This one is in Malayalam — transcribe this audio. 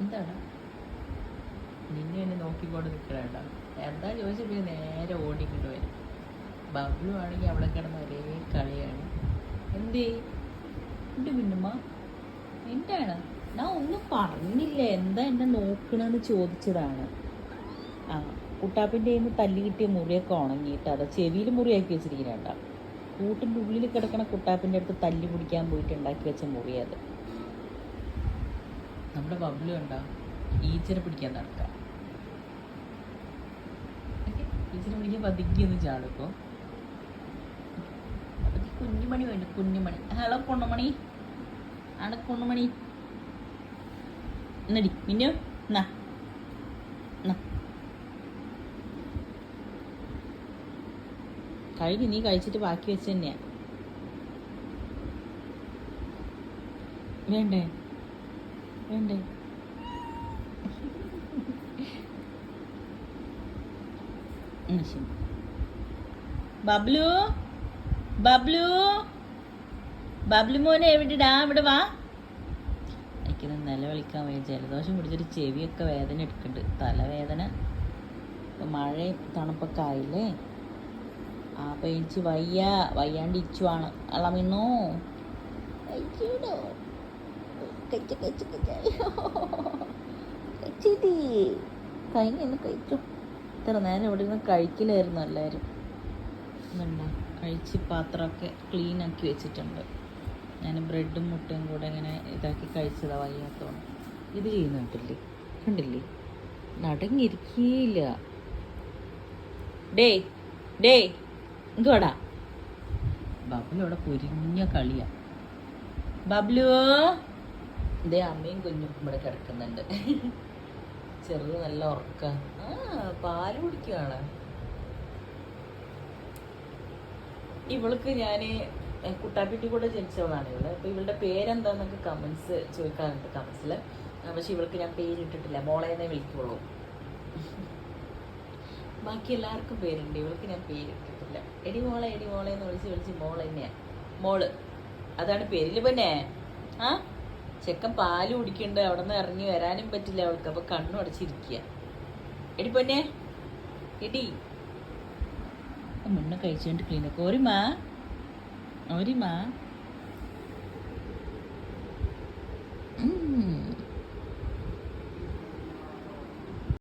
എന്താണ്? നിന്നെ എന്നെ നോക്കിക്കൊണ്ട് നിൽക്കണേണ്ട എന്താ ചോദിച്ചപ്പോൾ നേരെ ഓടിക്കൊണ്ട് വരും. ബബ്ലു ആണെങ്കിൽ അവിടെ കിടന്ന ഒരേ കളിയാണ്. എന്തേ? എന്റെ പിന്നുമ്മ എന്താണ്? ഞാൻ ഒന്നും പറഞ്ഞില്ല? എന്താ എന്നെ നോക്കണമെന്ന് ചോദിച്ചതാണ്. ആ കുട്ടാപ്പിന്റെ കയ്യിൽ നിന്ന് തല്ലി കിട്ടിയ മുറിയൊക്കെ ഉണങ്ങിയിട്ട് അതാ ചെവിയിൽ മുറിയാക്കി വെച്ചിരിക്കുന്നുണ്ട കൂട്ടിന്റെ ഉള്ളിൽ കിടക്കണ കുട്ടാപ്പിന്റെ അടുത്ത് തല്ലി പിടിക്കാൻ പോയിട്ട് ഉണ്ടാക്കി വെച്ച മുറി അത് നമ്മുടെ കണ്ട ഈച്ചനെ പിടിക്കാൻ നടക്ക. ഈച്ചനെ പിടിക്കാൻ പതുക്കിയൊന്ന് അപ്പത്തേക്ക് കുഞ്ഞുമണി വേണ്ട കുഞ്ഞുമണി. ഹലോ പൊണ്ണുമണി ആണ് കൊണ്ണുമണി എന്നടി മിന്നു. എന്നാ കഴുകി നീ കഴിച്ചിട്ട് ബാക്കി വെച്ച് തന്നെയാ. വേണ്ടേ? വേണ്ടേ ശരി. ബബ്ലു? ബബ്ലു? ബബ്ലു മോനെ എവിടെടാ? ഇവിടെ വാ. എനിക്കിത് നിലവിളിക്കാൻ വേണ്ടി ജലദോഷം പിടിച്ചിട്ട് ചെവിയൊക്കെ വേദന എടുക്കുന്നുണ്ട് തലവേദന ഇപ്പം മഴയും തണുപ്പൊക്കെ ആയില്ലേ? ആ പേടിച്ച് വയ്യ. വയ്യാണ്ട് ഇച്ചുവാണ് അളമിന്നോ? കഴിച്ചു കഴിച്ചു കഴിച്ചോ. കഴിച്ചിട്ടി കഴിഞ്ഞ കഴിച്ചു. ഇത്ര നേരം ഇവിടെ നിന്ന് കഴിക്കലായിരുന്നു എല്ലാവരും ഇതുണ്ടോ? കഴിച്ച് പാത്രമൊക്കെ ക്ലീൻ ആക്കി വെച്ചിട്ടുണ്ട്. ഞാൻ ബ്രെഡും മുട്ടയും കൂടെ ഇങ്ങനെ ഇതാക്കി കഴിച്ചതാ വയ്യാത്തോണം ഇത് ചെയ്യുന്നുണ്ടല്ലേ കണ്ടില്ലേ? നടങ്ങിയിരിക്കില്ല ഡേ ഡേ ഇങ്ങോടാ ബബ്ലു അവിടെ പൊരിഞ്ഞ കളിയാ. ബബ്ലു ഇതേ അമ്മയും കുഞ്ഞും ഇവിടെ കിടക്കുന്നുണ്ട്. ചെറുത് നല്ല ഉറക്ക. ആ പാൽ കുടിക്കുകയാണ് ഇവൾക്ക് ഞാൻ കുട്ടാപ്പിട്ടി കൂടെ ജനിച്ചവളാണ് ഇവൾ. അപ്പൊ ഇവളുടെ പേരെന്താന്നൊക്കെ കമന്റ്സ് ചോദിക്കാറുണ്ട് കമന്റ്സിൽ പക്ഷെ ഇവൾക്ക് ഞാൻ പേരിട്ടിട്ടില്ല. മോളേന്നെ വിളിക്കുള്ളൂ. ബാക്കി എല്ലാവർക്കും പേരുണ്ട്. ഇവൾക്ക് ഞാൻ പേരിട്ടിട്ടില്ല. എടി മോളെ എടി മോളെ എന്ന് വിളിച്ച് വിളിച്ച് മോൾ തന്നെയാ മോൾ. അതാണ് പേരിൽ പിന്നെ ആ? ചെക്കൻ പാൽ കുടിക്കണ്ട് അവിടെ നിന്ന് ഇറങ്ങി വരാനും പറ്റില്ല അവൾക്ക് അപ്പൊ കണ്ണു അടച്ചിരിക്കുക എടി പൊന്നെ എടി. മുന്നേ കഴിച്ചുകൊണ്ട് ക്ലീനൊക്കെ ഓരിമാ ഓരിമാ